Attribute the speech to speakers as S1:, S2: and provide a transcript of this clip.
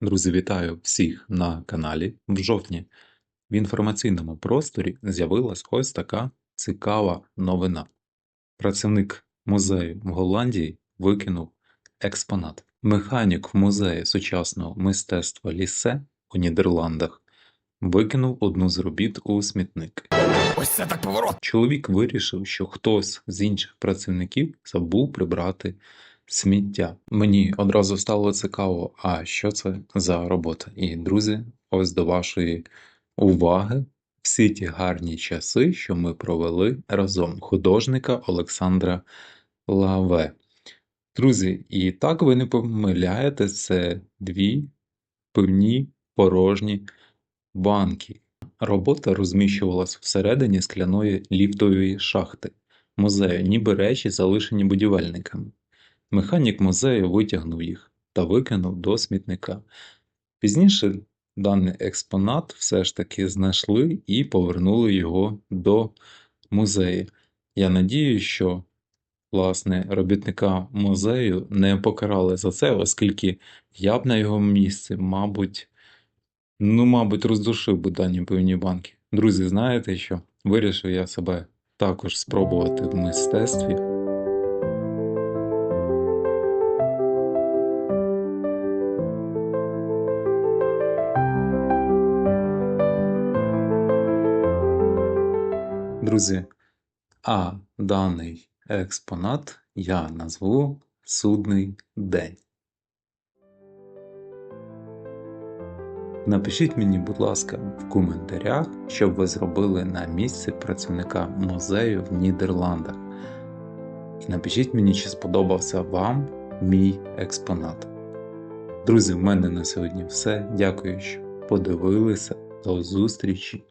S1: Друзі, вітаю всіх на каналі. В жовтні в інформаційному просторі з'явилась ось така цікава новина. Працівник музею в Голландії викинув експонат. Механік в музеї сучасного мистецтва Лісе у Нідерландах викинув одну з робіт у смітник.
S2: Ось це так поворот.
S1: Чоловік вирішив, що хтось з інших працівників забув прибрати сміття. Мені одразу стало цікаво, а що це за робота. І, друзі, ось до вашої уваги всі ті гарні часи, що ми провели разом художника Олександра Лаве. Друзі, і так ви не помиляєте, це дві пивні порожні банки. Робота розміщувалась всередині скляної ліфтової шахти музею, ніби речі, залишені будівельниками. Механік музею витягнув їх та викинув до смітника. Пізніше даний експонат все ж таки знайшли і повернули його до музею. Я надію, що власне робітника музею не покарали за це, оскільки я б на його місці, мабуть, Ну, мабуть, роздушив би дані пивні банки. Друзі, знаєте що? Вирішив я себе також спробувати в мистецтві. Друзі, а даний експонат я назву Судний день. Напишіть мені, будь ласка, в коментарях, що ви зробили на місці працівника музею в Нідерландах. І напишіть мені, чи сподобався вам мій експонат. Друзі, в мене на сьогодні все. Дякую, що подивилися. До зустрічі